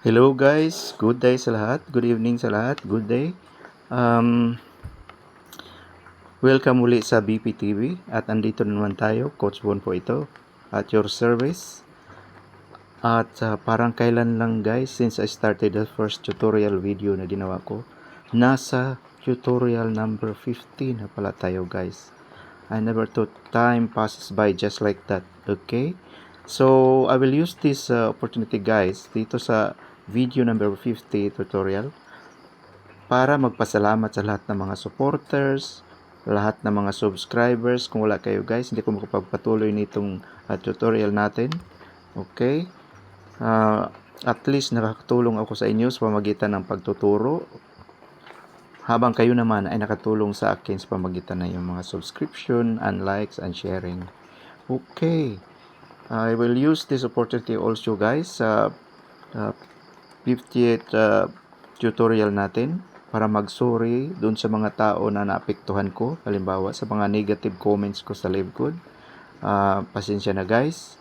Hello guys, good day sa lahat, good evening sa lahat, good day. Um, welcome muli sa BPTV at andito na naman tayo, Coach Bon po ito, at your service. At uh, parang kailan lang guys, since I started the first tutorial video na ginawa ko, nasa tutorial number 15 na pala tayo guys. I never thought time passes by just like that, okay? So, I will use this uh, opportunity guys dito sa video number 50 tutorial para magpasalamat sa lahat ng mga supporters, lahat ng mga subscribers. Kung wala kayo guys, hindi ko makapagpatuloy nitong uh, tutorial natin. Okay? Uh, at least nakakatulong ako sa inyo sa pamagitan ng pagtuturo habang kayo naman ay nakatulong sa akin sa pamagitan ng yung mga subscription and likes and sharing. Okay. I will use this opportunity also guys sa uh, 50th uh, tutorial natin para mag-sorry dun sa mga tao na naapektuhan ko. Halimbawa, sa mga negative comments ko sa live code. Uh, pasensya na guys.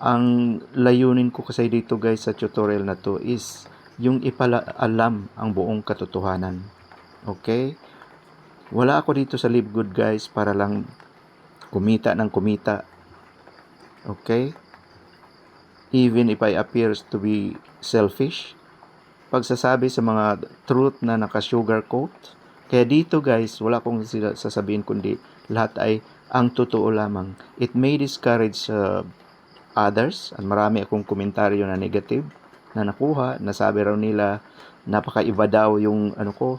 Ang layunin ko kasi dito guys sa tutorial na to is yung ipaalam ang buong katotohanan. Okay? Wala ako dito sa live good guys para lang kumita ng kumita. Okay? Even if I appears to be selfish. Pagsasabi sa mga truth na naka-sugar coat. Kaya dito guys, wala kong sasabihin kundi lahat ay ang totoo lamang. It may discourage uh, others at marami akong komentaryo na negative na nakuha. Nasabi raw nila napaka-iba daw yung ano ko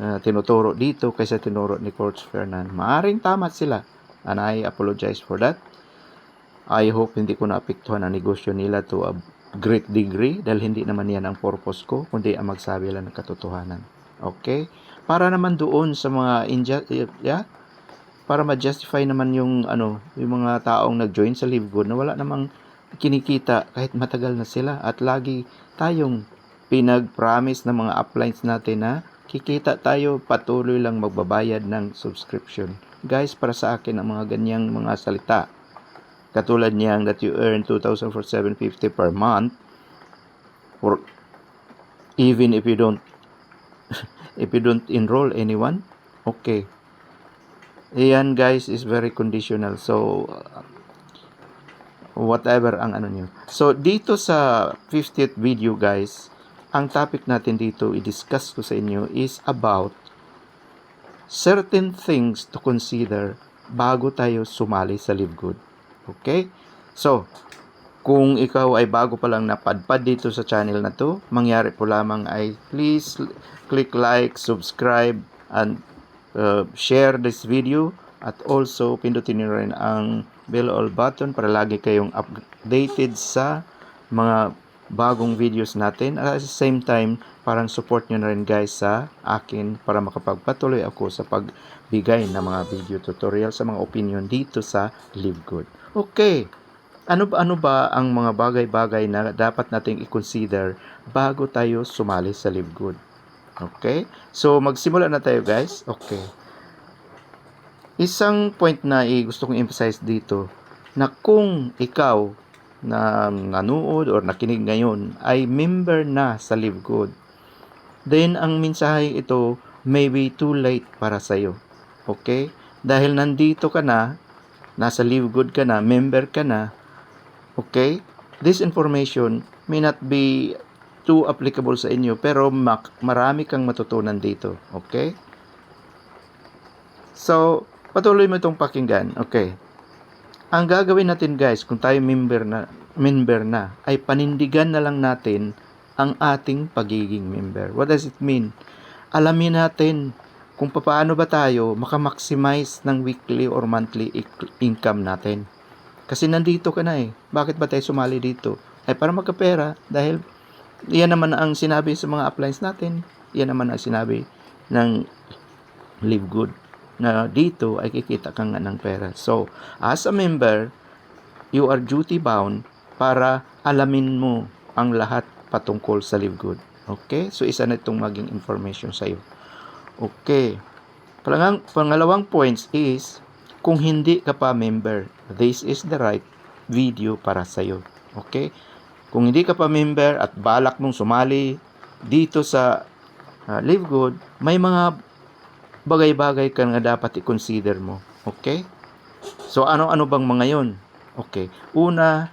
uh, tinuturo dito kaysa tinuro ni Coach Fernan. Maaring tama sila and I apologize for that. I hope hindi ko naapektuhan ang negosyo nila to a great degree dahil hindi naman yan ang purpose ko kundi ang magsabi lang ng katotohanan. Okay? Para naman doon sa mga inja- yeah, para ma-justify naman yung ano, yung mga taong nag-join sa Live Good na wala namang kinikita kahit matagal na sila at lagi tayong pinag-promise ng mga uplines natin na kikita tayo patuloy lang magbabayad ng subscription. Guys, para sa akin ang mga ganyang mga salita katulad niyang that you earn 2,750 per month or even if you don't if you don't enroll anyone okay. Iyan guys is very conditional. So whatever ang ano niyo. So dito sa 50th video guys ang topic natin dito i-discuss ko sa inyo is about certain things to consider bago tayo sumali sa Live Good Okay? So, kung ikaw ay bago pa lang napadpad dito sa channel na to, mangyari po lamang ay please click like, subscribe, and uh, share this video at also pindutin niyo rin ang bell all button para lagi kayong updated sa mga bagong videos natin at at the same time parang support nyo na rin guys sa akin para makapagpatuloy ako sa pagbigay ng mga video tutorial sa mga opinion dito sa Live Good. Okay. Ano ba ano ba ang mga bagay-bagay na dapat nating i-consider bago tayo sumali sa Live Good? Okay? So magsimula na tayo guys. Okay. Isang point na i gusto kong emphasize dito na kung ikaw na nanood or nakinig ngayon ay member na sa Live Good, then ang mensahe ito may be too late para sa iyo. Okay? Dahil nandito ka na nasa Live Good ka na, member ka na, okay, this information may not be too applicable sa inyo, pero mak- marami kang matutunan dito, okay? So, patuloy mo itong pakinggan, okay? Ang gagawin natin guys, kung tayo member na, member na, ay panindigan na lang natin ang ating pagiging member. What does it mean? Alamin natin kung paano ba tayo makamaximize ng weekly or monthly income natin. Kasi nandito ka na eh. Bakit ba tayo sumali dito? Ay para magkapera dahil iyan naman ang sinabi sa mga appliance natin. Iyan naman ang sinabi ng Live Good na dito ay kikita ka nga ng pera. So, as a member, you are duty bound para alamin mo ang lahat patungkol sa Live Good. Okay? So, isa na itong maging information sa iyo. Okay. Pangang, pangalawang points is, kung hindi ka pa member, this is the right video para sa iyo. Okay? kung hindi ka pa member at balak mong sumali dito sa uh, Live Good, may mga bagay-bagay ka nga dapat i-consider mo. Okay? So, ano-ano bang mga yon? Okay. Una,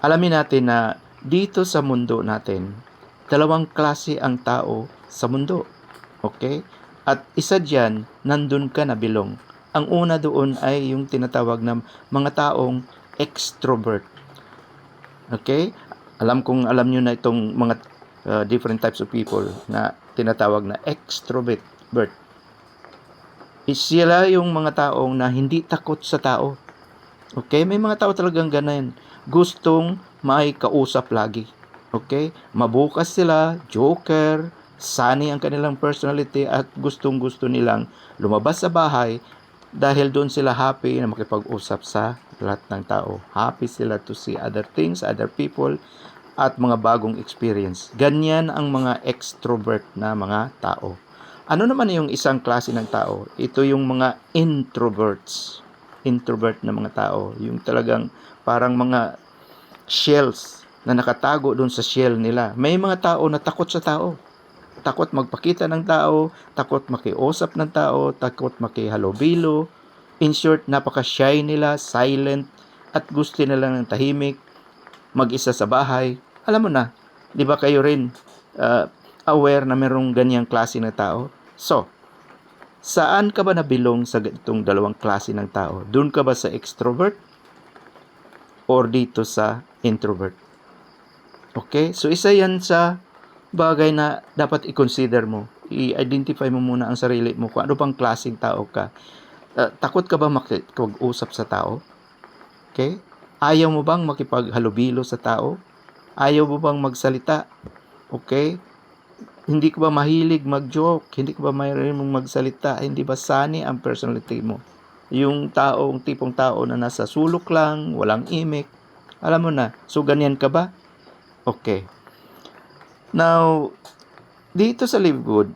alamin natin na dito sa mundo natin, dalawang klase ang tao sa mundo. Okay? At isa diyan, nandun ka na bilong. Ang una doon ay yung tinatawag na mga taong extrovert. Okay? Alam kong alam nyo na itong mga uh, different types of people na tinatawag na extrovert. Sila yung mga taong na hindi takot sa tao. Okay? May mga tao talagang ganun. Gustong may kausap lagi. Okay? Mabukas sila, joker, sunny ang kanilang personality at gustong gusto nilang lumabas sa bahay dahil doon sila happy na makipag-usap sa lahat ng tao. Happy sila to see other things, other people, at mga bagong experience. Ganyan ang mga extrovert na mga tao. Ano naman yung isang klase ng tao? Ito yung mga introverts. Introvert na mga tao. Yung talagang parang mga shells na nakatago doon sa shell nila. May mga tao na takot sa tao. Takot magpakita ng tao, takot makiusap ng tao, takot makihalubilo. In short, napaka-shy nila, silent, at gusto nila ng tahimik, mag-isa sa bahay. Alam mo na, di ba kayo rin uh, aware na merong ganyang klase ng tao? So, saan ka ba nabilong sa itong dalawang klase ng tao? Doon ka ba sa extrovert? Or dito sa introvert? Okay? So, isa yan sa bagay na dapat i-consider mo. I-identify mo muna ang sarili mo kung ano bang klaseng tao ka. Uh, takot ka ba makipag-usap sa tao? Okay? Ayaw mo bang makipaghalubilo sa tao? Ayaw mo bang magsalita? Okay? Hindi ka ba mahilig mag-joke? Hindi ka ba mong magsalita? Hindi ba sani ang personality mo? Yung taong, tipong tao na nasa sulok lang, walang imik. Alam mo na. So, ganyan ka ba? Okay. Now, dito sa Live Good,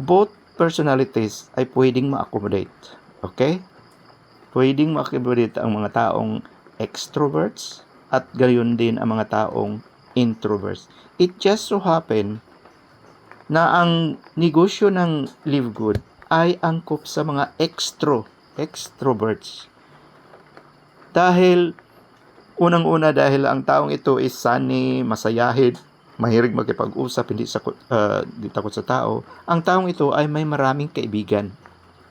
both personalities ay pwedeng ma-accommodate. Okay? Pwedeng ma-accommodate ang mga taong extroverts at gayon din ang mga taong introverts. It just so happen na ang negosyo ng Live Good ay angkop sa mga extro, extroverts. Dahil unang-una dahil ang taong ito is sunny, masayahid, mahirig makipag-usap, hindi, sa, uh, hindi takot sa tao, ang taong ito ay may maraming kaibigan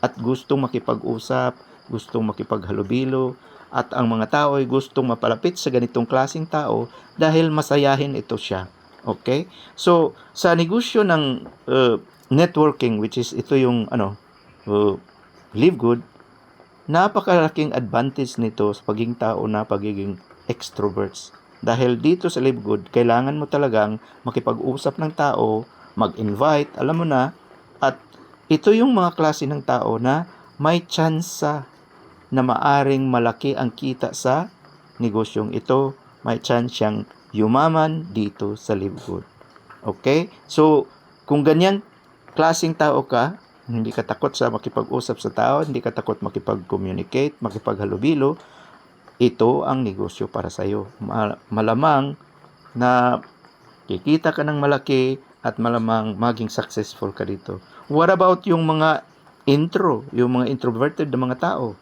at gustong makipag-usap, gustong makipaghalubilo, at ang mga tao ay gustong mapalapit sa ganitong klasing tao dahil masayahin ito siya. Okay? So, sa negosyo ng uh, networking, which is ito yung ano, uh, live good, napakalaking advantage nito sa pagiging tao na pagiging extroverts. Dahil dito sa Live Good, kailangan mo talagang makipag-usap ng tao, mag-invite, alam mo na, at ito yung mga klase ng tao na may tsansa na maaring malaki ang kita sa negosyong ito. May chance siyang yumaman dito sa Good. Okay? So, kung ganyan klaseng tao ka, hindi ka takot sa makipag-usap sa tao, hindi ka takot makipag-communicate, makipaghalubilo, ito ang negosyo para sa iyo. Malamang na kikita ka ng malaki at malamang maging successful ka dito. What about yung mga intro, yung mga introverted na mga tao?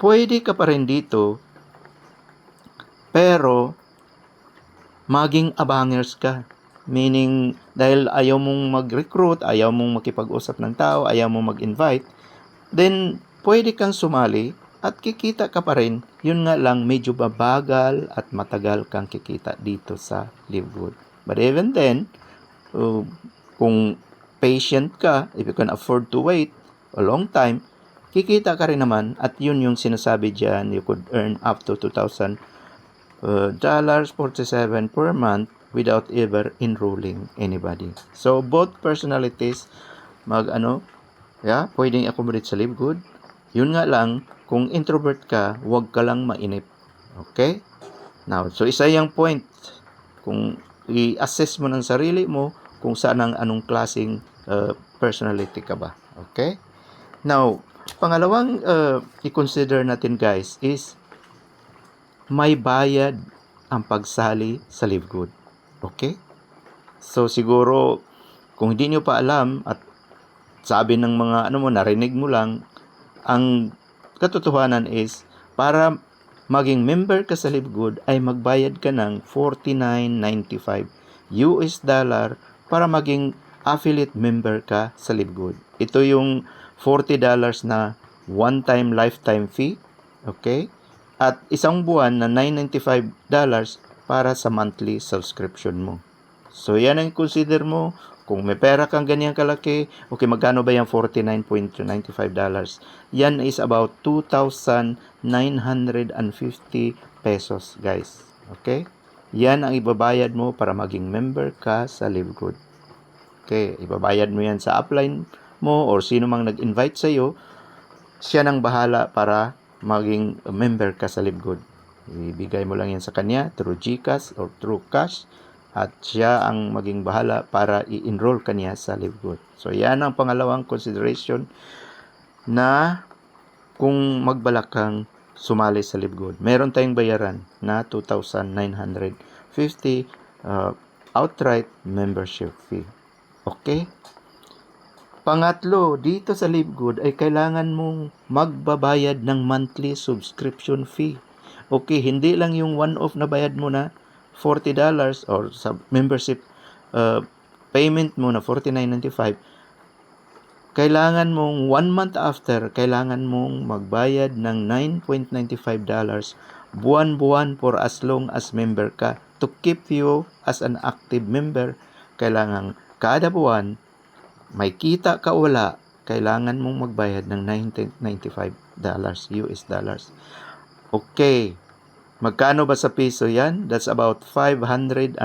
Pwede ka pa rin dito, pero maging abangers ka. Meaning, dahil ayaw mong mag-recruit, ayaw mong makipag-usap ng tao, ayaw mong mag-invite, then pwede kang sumali at kikita ka pa rin. Yun nga lang, medyo babagal at matagal kang kikita dito sa Livewood. But even then, uh, kung patient ka, if you can afford to wait a long time, kikita ka rin naman at yun yung sinasabi dyan, you could earn up to 2,000 uh, dollars 47 per month without ever enrolling anybody. So both personalities mag ano, yeah, pwedeng accommodate sa Live Good. Yun nga lang, kung introvert ka, huwag ka lang mainip. Okay? Now, so isa yung point. Kung i-assess mo ng sarili mo kung saan ang anong klaseng uh, personality ka ba. Okay? Now, pangalawang uh, i-consider natin guys is may bayad ang pagsali sa Live Good. Okay? So siguro kung hindi nyo pa alam at sabi ng mga ano mo narinig mo lang ang katotohanan is para maging member ka sa Live Good ay magbayad ka ng 49.95 US dollar para maging affiliate member ka sa Live Good. Ito yung 40 dollars na one-time lifetime fee, okay? At isang buwan na 995 dollars para sa monthly subscription mo. So yan ang consider mo kung may pera kang ganyan kalaki, okay, magkano ba yung 49.95 dollars? Yan is about 2,950 pesos, guys. Okay? Yan ang ibabayad mo para maging member ka sa Live Good. Okay, ibabayad mo yan sa upline mo or sino mang nag-invite sa iyo, siya nang bahala para maging member ka sa Live Good. Ibigay mo lang yan sa kanya through GCash or through cash at siya ang maging bahala para i-enroll kanya sa Live Good. So yan ang pangalawang consideration na kung magbalak kang sumali sa Live Good. Meron tayong bayaran na 2,950 uh, outright membership fee. Okay? Pangatlo, dito sa Live Good ay kailangan mong magbabayad ng monthly subscription fee. Okay, hindi lang yung one-off na bayad mo na $40 or sa membership uh, payment mo na $49.95 kailangan mong one month after, kailangan mong magbayad ng $9.95 buwan-buwan for as long as member ka. To keep you as an active member, kailangan kada buwan, may kita ka wala, kailangan mong magbayad ng $9.95 US dollars. Okay. Magkano ba sa piso yan? That's about 590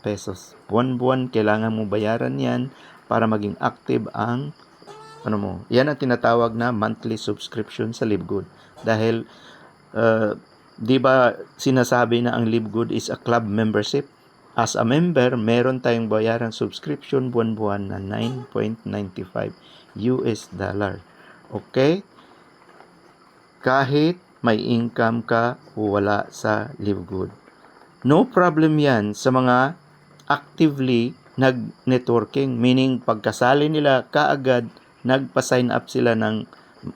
pesos. Buwan-buwan, kailangan mo bayaran yan para maging active ang ano mo, yan ang tinatawag na monthly subscription sa LiveGood. Dahil, uh, di ba sinasabi na ang LiveGood is a club membership? As a member, meron tayong bayaran subscription buwan-buwan na 9.95 US dollar. Okay? Kahit may income ka o wala sa LiveGood. No problem yan sa mga actively nag-networking, meaning pagkasali nila kaagad nagpa-sign up sila ng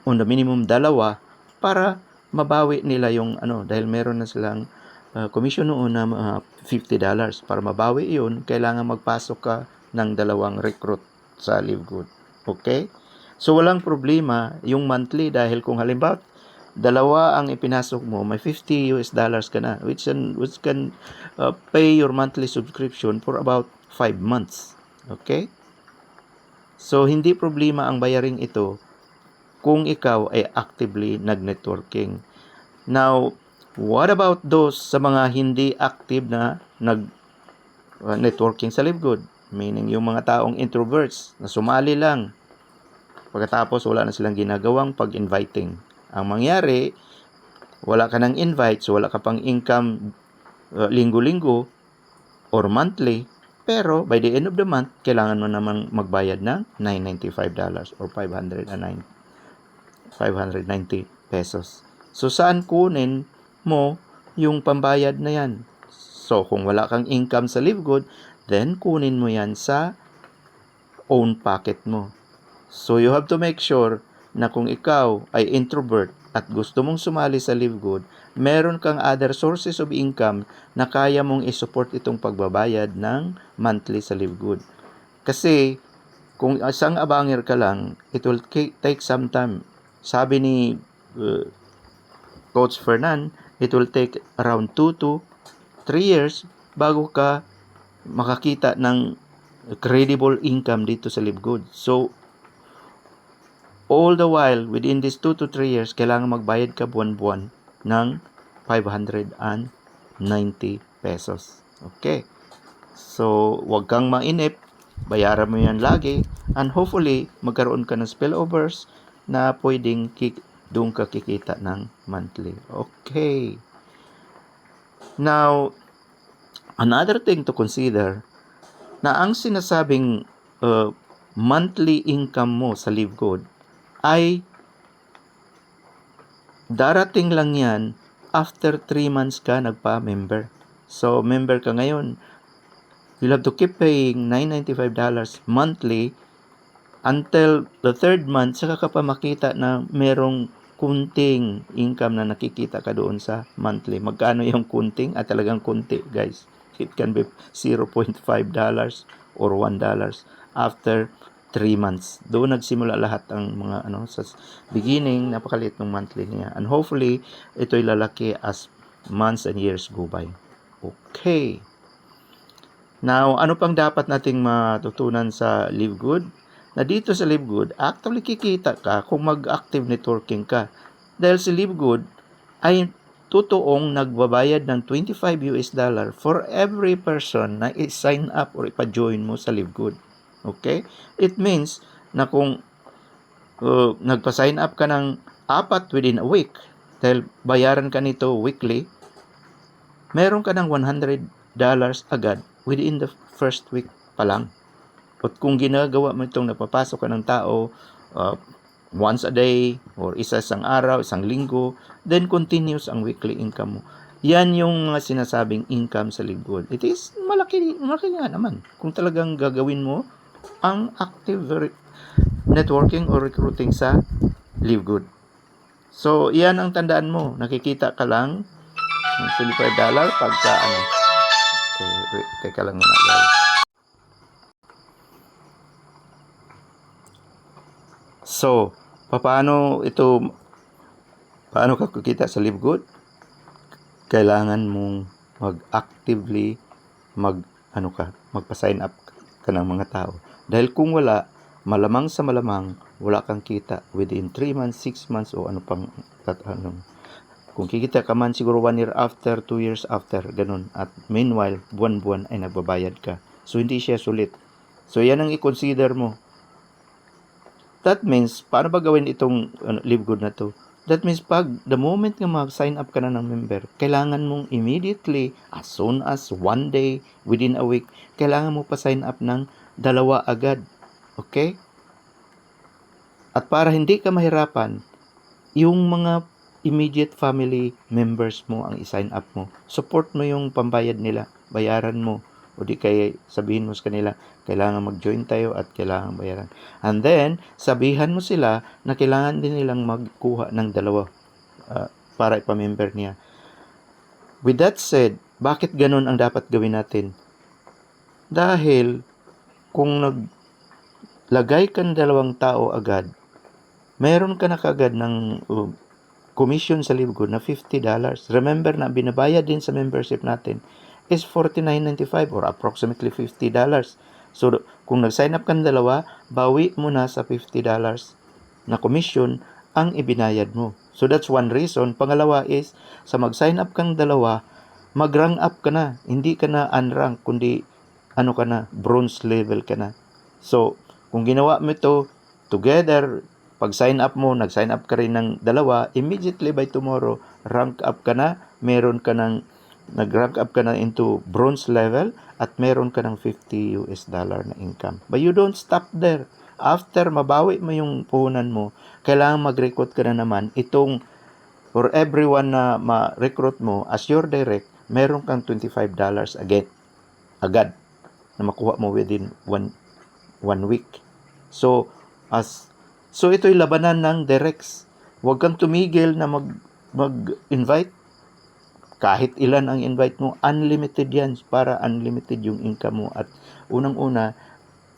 on the minimum dalawa para mabawi nila yung ano dahil meron na silang uh, commission noon na uh, $50 para mabawi yun kailangan magpasok ka ng dalawang recruit sa LiveGood okay? So walang problema yung monthly dahil kung halimbawa dalawa ang ipinasok mo may 50 US dollars ka na which can, which can uh, pay your monthly subscription for about 5 months. Okay? So, hindi problema ang bayaring ito kung ikaw ay actively nag-networking. Now, what about those sa mga hindi active na nag-networking uh, sa LiveGood? Meaning, yung mga taong introverts na sumali lang. Pagkatapos, wala na silang ginagawang pag-inviting. Ang mangyari, wala ka ng invite, so wala ka pang income uh, linggo-linggo or monthly, pero by the end of the month, kailangan mo namang magbayad ng $995 or 509 590 pesos. So saan kunin mo yung pambayad na yan? So kung wala kang income sa LiveGood, then kunin mo yan sa own pocket mo. So you have to make sure na kung ikaw ay introvert at gusto mong sumali sa LiveGood, meron kang other sources of income na kaya mong isupport itong pagbabayad ng monthly sa LiveGood. Kasi kung isang abangir ka lang, it will take some time. Sabi ni uh, Coach Fernan, it will take around 2 to 3 years bago ka makakita ng credible income dito sa LiveGood. So, all the while, within these 2 to 3 years, kailangan magbayad ka buwan-buwan ng 590 pesos. Okay. So, wag kang mainip. Bayaran mo yan lagi. And hopefully, magkaroon ka ng spillovers na pwedeng kik doon ka kikita ng monthly. Okay. Now, another thing to consider na ang sinasabing uh, monthly income mo sa LiveGood ay darating lang yan after 3 months ka nagpa-member. So, member ka ngayon, you'll have to keep paying $995 monthly until the third month, saka ka pa makita na merong kunting income na nakikita ka doon sa monthly. Magkano yung kunting? At talagang kunti, guys. It can be $0.5 or $1 after 3 months. Doon nagsimula lahat ang mga ano sa beginning napakaliit ng monthly niya. And hopefully ito'y lalaki as months and years go by. Okay. Now, ano pang dapat nating matutunan sa Live Good? Na dito sa Live Good, actually kikita ka kung mag-active networking ka. Dahil si Live Good ay totoong nagbabayad ng 25 US dollar for every person na i-sign up or ipa-join mo sa Live Good. Okay? It means na kung uh, nagpa-sign up ka ng apat within a week, dahil bayaran ka nito weekly, meron ka ng 100 dollars agad within the first week pa lang. At kung ginagawa mo itong napapasok ka ng tao uh, once a day or isa isang araw, isang linggo, then continuous ang weekly income mo. Yan yung mga sinasabing income sa linggo. It is malaki, malaki nga naman. Kung talagang gagawin mo ang active networking or recruiting sa Live Good. So, yan ang tandaan mo. Nakikita ka lang ng $25 dollar pagka ano. Okay, wait, teka lang muna guys. So, paano ito paano ka kikita sa Live Good? Kailangan mong mag-actively mag ano ka, magpa-sign up ka ng mga tao. Dahil kung wala, malamang sa malamang wala kang kita within 3 months, 6 months o ano pang at ano. Kung kikita ka man siguro 1 year after, 2 years after, ganun. At meanwhile, buwan-buwan ay nagbabayad ka. So hindi siya sulit. So yan ang i-consider mo. That means, paano ba gawin itong ano, live good na to? That means pag the moment nga mag-sign up ka na ng member, kailangan mong immediately, as soon as one day, within a week, kailangan mo pa sign up ng dalawa agad. Okay? At para hindi ka mahirapan, yung mga immediate family members mo ang i-sign up mo. Support mo yung pambayad nila. Bayaran mo. O di kaya sabihin mo sa kanila, kailangan mag-join tayo at kailangan bayaran. And then, sabihan mo sila na kailangan din nilang magkuha ng dalawa uh, para ipamember niya. With that said, bakit ganun ang dapat gawin natin? Dahil, kung naglagay ka ng dalawang tao agad, meron ka na kagad ng uh, commission sa Live na $50. Remember na binabayad din sa membership natin is $49.95 or approximately $50. So, kung nag-sign up ka ng dalawa, bawi mo na sa $50 na commission ang ibinayad mo. So, that's one reason. Pangalawa is, sa mag-sign up kang dalawa, mag-rank up ka na. Hindi ka na unrank, kundi ano ka na, bronze level ka na. So, kung ginawa mo ito together, pag sign up mo, nag-sign up ka rin ng dalawa, immediately by tomorrow, rank up ka na, meron ka ng nag-rank up ka na into bronze level at meron ka ng 50 US dollar na income. But you don't stop there. After mabawi mo yung puhunan mo, kailangan mag-recruit ka na naman itong for everyone na ma-recruit mo as your direct, meron kang 25 dollars again agad na makuha mo within one one week. So as so ito'y labanan ng directs. Huwag kang tumigil na mag mag-invite kahit ilan ang invite mo, unlimited yan para unlimited yung income mo. At unang-una,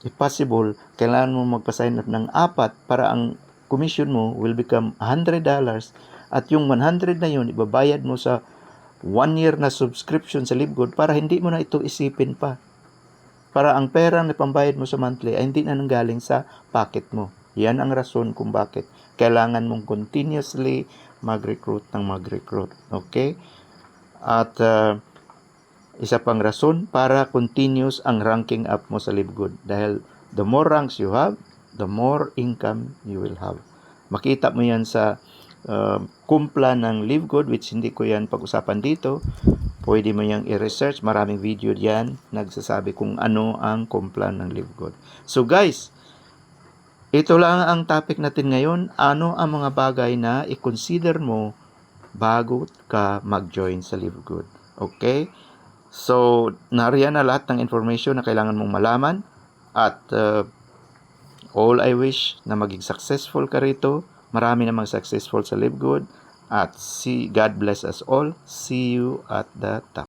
if possible, kailangan mo magpa-sign up ng apat para ang commission mo will become $100 at yung 100 na yun, ibabayad mo sa one year na subscription sa LiveGood para hindi mo na ito isipin pa. Para ang pera na pambayad mo sa monthly ay hindi na nanggaling sa pocket mo. Yan ang rason kung bakit kailangan mong continuously mag-recruit ng mag-recruit. Okay? At uh, isa pang rason para continuous ang ranking up mo sa LiveGood. Dahil the more ranks you have, the more income you will have. Makita mo yan sa uh, kumpla ng LiveGood which hindi ko yan pag-usapan dito. Pwede mo yang i-research. Maraming video diyan nagsasabi kung ano ang kumpla ng LiveGood. So guys, ito lang ang topic natin ngayon. Ano ang mga bagay na i-consider mo bago ka mag-join sa Live Good. Okay? So, nariyan na lahat ng information na kailangan mong malaman at uh, all I wish na maging successful ka rito. Marami namang successful sa Live Good at see God bless us all. See you at the top.